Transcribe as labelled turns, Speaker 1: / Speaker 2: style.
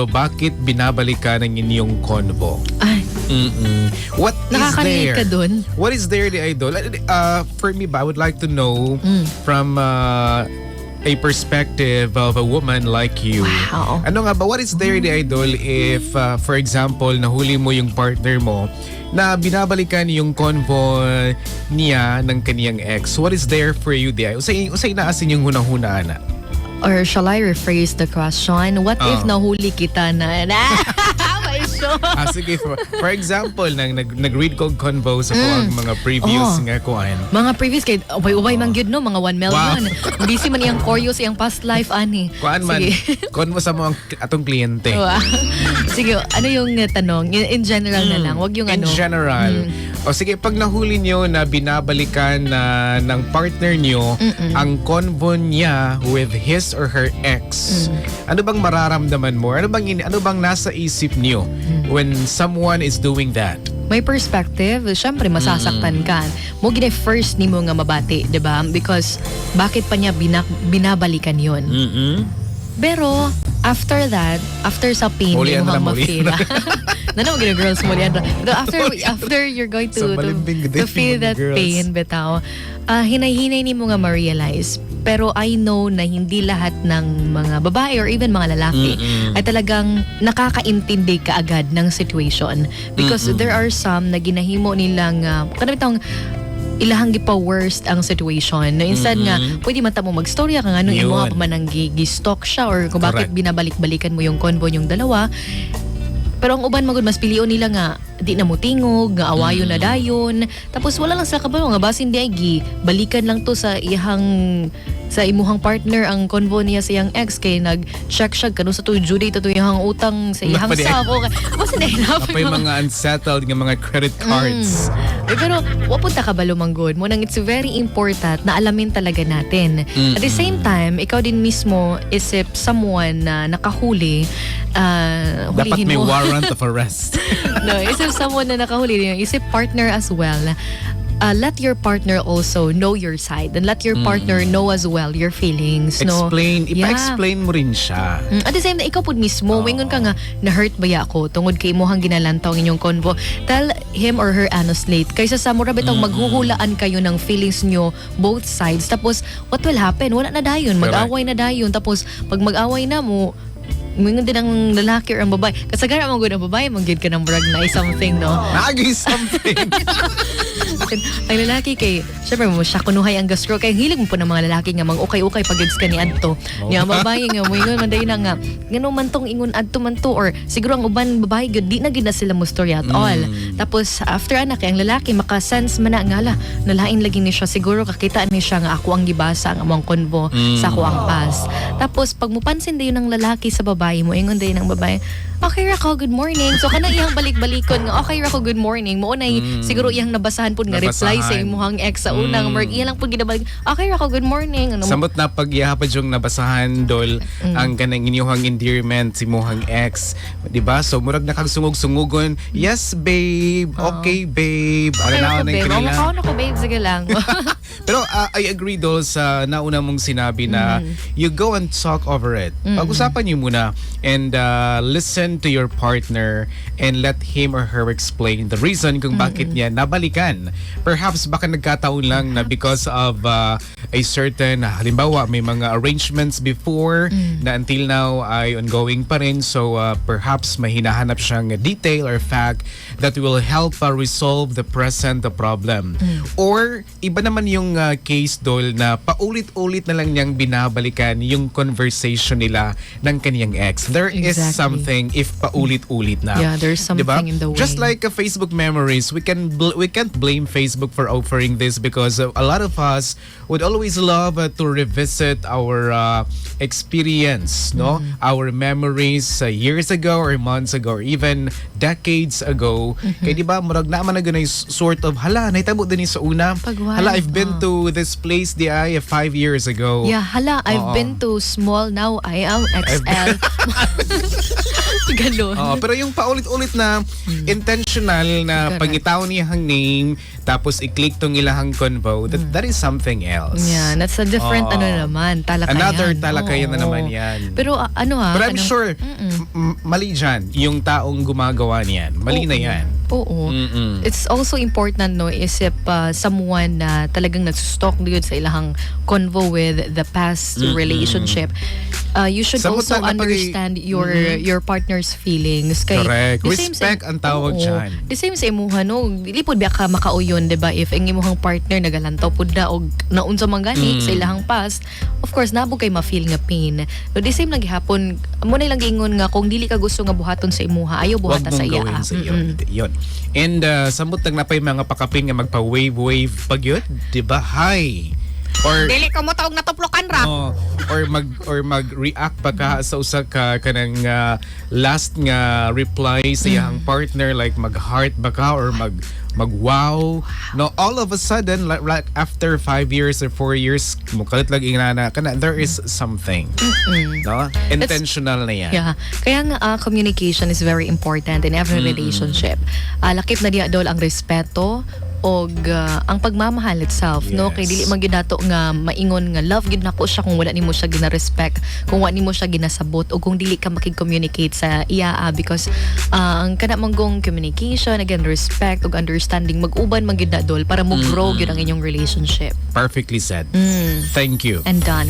Speaker 1: So, bakit binabalikan ng inyong convo?
Speaker 2: Ay,
Speaker 1: Mm-mm. What is
Speaker 2: Nakaka-relate
Speaker 1: there?
Speaker 2: ka dun?
Speaker 1: What is there, the idol? Uh, for me, ba, I would like to know
Speaker 2: Mm.
Speaker 1: from uh, a perspective of a woman like you.
Speaker 2: Wow.
Speaker 1: Ano nga ba, what is there, the idol, if, uh, for example, nahuli mo yung partner mo na binabalikan yung convo niya ng kaniyang ex. What is there for you, di? Usay, usay naasin yung hunang-hunaan na.
Speaker 2: Or shall I rephrase the question? What if
Speaker 1: Oh.
Speaker 2: nahuli kita na? May show.
Speaker 1: Ah, sige. For, for example, nang nag, nag-read ko convo sa mm. mga previous
Speaker 2: Oh.
Speaker 1: nga kuan.
Speaker 2: Mga previous kay ubay-ubay man gyud no, mga 1 million. Busy man iyang choreo sa iyang past life ani.
Speaker 1: Kuan man,
Speaker 2: Sige.
Speaker 1: kuan mo sa mga atong kliyente.
Speaker 2: Wow. Sige, ano yung tanong? In, in general na lang, wag yung
Speaker 1: In
Speaker 2: ano.
Speaker 1: general. O sige, pag nahuli nyo na binabalikan na ng partner nyo ang convo niya with his or her ex,
Speaker 2: Mm.
Speaker 1: ano bang mararamdaman mo? Ano bang, ini- ano bang nasa isip nyo
Speaker 2: Mm.
Speaker 1: when someone is doing that?
Speaker 2: May perspective, syempre masasaktan ka. Mo gina first nimo nga mabati, 'di ba? Because bakit pa niya binak- binabalikan 'yon?
Speaker 1: Mm-mm.
Speaker 2: Pero after that, after sa pain
Speaker 1: Muli
Speaker 2: mo hang
Speaker 1: na,
Speaker 2: ma-feel. Nano gina girls mo yan. Pero after after you're going to to, to feel that
Speaker 1: girls.
Speaker 2: pain bitaw, ah, hinay-hinay ni mo nga ma-realize. Pero I know na hindi lahat ng mga babae or even mga lalaki
Speaker 1: Mm-mm.
Speaker 2: ay talagang nakakaintindi kaagad ng situation. Because
Speaker 1: Mm-mm.
Speaker 2: there are some na ginahimo nilang, uh, kanabitang ilahang gipa worst ang situation. No, instead nga,
Speaker 1: Mm-mm.
Speaker 2: pwede man ta mo mag-storya ka nga nung
Speaker 1: Yun.
Speaker 2: imo pa man ang gi- gi-stalk siya or kung bakit
Speaker 1: Correct.
Speaker 2: binabalik-balikan mo yung convo yung dalawa. Pero ang uban magud mas pilion nila nga di na mo tingog, nga awayon na dayon. Tapos wala lang sa kabalo nga basin di ay gi balikan lang to sa iyang sa imuhang partner ang convo niya sa iyang ex kay nag-check siya kanu sa due date to iyang utang sa iyang sako. Basta na enough
Speaker 1: Kapay mga unsettled nga mga credit cards.
Speaker 2: Eh, pero wapunta ka ba lumanggod mo nang it's very important na alamin talaga natin. At the same time, ikaw din mismo isip someone na nakahuli, ah,
Speaker 1: Dapat may
Speaker 2: mo.
Speaker 1: warrant of arrest.
Speaker 2: no, isip someone na nakahuli, isip partner as well. Uh, let your partner also know your side and let your partner know as well your feelings. No?
Speaker 1: Explain,
Speaker 2: Yeah.
Speaker 1: ipa-explain mo rin siya.
Speaker 2: Mm, At the same time, ikaw po mismo, wingon ka nga, na-hurt ba ya ako tungod kay mo hang ginalantaw ang inyong convo. Tell him or her honestly. Kaysa sa mura bitong maghuhulaan kayo ng feelings nyo, both sides. Tapos, what will happen? Wala na dayon. Mag-away na dayon. Tapos, pag mag-away na mo, Mingon din ang lalaki or ang babae. Kasagara mo ang babae, manggid ka ng brag na something, no?
Speaker 1: Nagi something.
Speaker 2: ang lalaki kay, syempre mo siya kunuhay ang gastro kay hilig mo po ng mga lalaki nga mang ukay-ukay pag ka ni adto. Nga babae nga mo ingon man na nga ngano man tong ingon adto man to or siguro ang uban babae gyud di na gyud na sila mo storya at all. Tapos after anak kay ang lalaki maka-sense man na nga la nalain lagi ni siya siguro kakita ni siya nga ako ang gibasa ang among convo sa ako ang past. Tapos pag mupansin dayon ng lalaki sa babae mo ingon dayon ng babae Okay Rako, good morning. So kanang iyang balik-balikon nga okay Rako, good morning. Mo na siguro iyang nabasahan pud nga reply sa imuhang ex sa unang mm. iya lang pud ginabalik. Okay Rako, good morning. Ano mo?
Speaker 1: Samot na pag ihapad yung nabasahan dol
Speaker 2: Mm.
Speaker 1: ang kanang inyong endearment si mohang ex, 'di ba? So murag nakagsungog-sungugon, yes babe, okay babe. Ano na
Speaker 2: Rako,
Speaker 1: na
Speaker 2: babe.
Speaker 1: kanila.
Speaker 2: Ako babe, sige lang.
Speaker 1: Pero uh, I agree dol sa nauna mong sinabi na
Speaker 2: Mm.
Speaker 1: you go and talk over it. Pag-usapan niyo muna and uh, listen to your partner and let him or her explain the reason kung bakit niya nabalikan. Perhaps baka nagkataon lang na because of uh, a certain halimbawa may mga arrangements before na until now ay ongoing pa rin so uh, perhaps may hinahanap siyang detail or fact that will help uh, resolve the present the problem. Or iba naman yung uh, case dol na paulit-ulit na lang niyang binabalikan yung conversation nila ng kaniyang ex. There is
Speaker 2: Exactly.
Speaker 1: something if paulit-ulit na.
Speaker 2: Yeah, there's something
Speaker 1: Diba?
Speaker 2: in the way.
Speaker 1: Just like uh, Facebook memories, we can we can't blame Facebook for offering this because uh, a lot of us would always love uh, to revisit our uh, experience, no?
Speaker 2: Mm-hmm.
Speaker 1: Our memories uh, years ago or months ago or even decades ago.
Speaker 2: Mm-hmm.
Speaker 1: Kaya di ba murag na man na ganay sort of hala nahitabo din sa una.
Speaker 2: Pagwan,
Speaker 1: Hala I've been
Speaker 2: oh.
Speaker 1: to this place di ay uh, five years ago.
Speaker 2: yeah, hala, I've
Speaker 1: Oo.
Speaker 2: been to small now I am XL. Ganun.
Speaker 1: Oo, pero yung paulit-ulit na intentional na
Speaker 2: Hmm. Correct.
Speaker 1: pangitaw niyang name tapos i-click tong ilahang convo, that, that is something else.
Speaker 2: Yeah, that's a different
Speaker 1: Oo.
Speaker 2: ano naman, talakayan.
Speaker 1: Another talakayan na
Speaker 2: Oo.
Speaker 1: naman yan.
Speaker 2: Pero ah, ano ha?
Speaker 1: But I'm
Speaker 2: anong-
Speaker 1: sure, m- mali dyan, yung taong gumagawa niyan. Mali na
Speaker 2: Oo.
Speaker 1: yan.
Speaker 2: Oo.
Speaker 1: Mm-mm.
Speaker 2: It's also important no isip uh, someone na talagang nagsustalk yun sa ilahang convo with the past
Speaker 1: Mm-mm.
Speaker 2: relationship. Uh, you should
Speaker 1: Samot
Speaker 2: also
Speaker 1: lang na pag-
Speaker 2: understand your your partner's feelings. Kay,
Speaker 1: Correct.
Speaker 2: the same
Speaker 1: Respect
Speaker 2: sa-
Speaker 1: ang tawag
Speaker 2: Oo.
Speaker 1: dyan.
Speaker 2: The same sa imuha no. Dili pod biya ka makauyon, 'di ba? If ang imuhang partner nagalantaw pud na og naunsa man gani
Speaker 1: Mm.
Speaker 2: sa ilahang past, of course nabo kay ma-feel nga pain. No, the same lang gihapon, na lang gingon nga kung dili ka gusto nga buhaton sa imuha, ayaw
Speaker 1: Huwag
Speaker 2: buhata
Speaker 1: mong
Speaker 2: sa iya.
Speaker 1: gawin
Speaker 2: ah.
Speaker 1: sa iyo.
Speaker 2: Mm-mm.
Speaker 1: Yun. And uh, samot lang na pa yung mga pakaping nga magpa-wave-wave pag yun. Diba? Hi! Or
Speaker 2: Dili ka mo taog natuplokan ra.
Speaker 1: Oh, or mag or mag-react pa ka sa usa ka kanang uh, last nga reply sa iyang partner like mag-heart ba ka or mag mag-wow. No all of a sudden like, like after five years or four years mukalit lang inana kana there is something. No? Intentional na yan.
Speaker 2: Yeah. Kaya nga ah, communication is very important in every relationship. Ah, lakip na diya dol ang respeto og ah, ang pagmamahal itself no?
Speaker 1: Yes.
Speaker 2: kay dili man gyud nato nga maingon nga love gyud nako siya kung wala nimo siya gina-respect kung wala nimo siya ginasabot o kung dili ka makig-communicate sa iya ah, because ah, ang kana manggong communication again respect ug understanding mag-uban man gyud na dol para mo grow gyud ang inyong relationship.
Speaker 1: Perfectly said.
Speaker 2: Mm.
Speaker 1: thank you.
Speaker 2: And done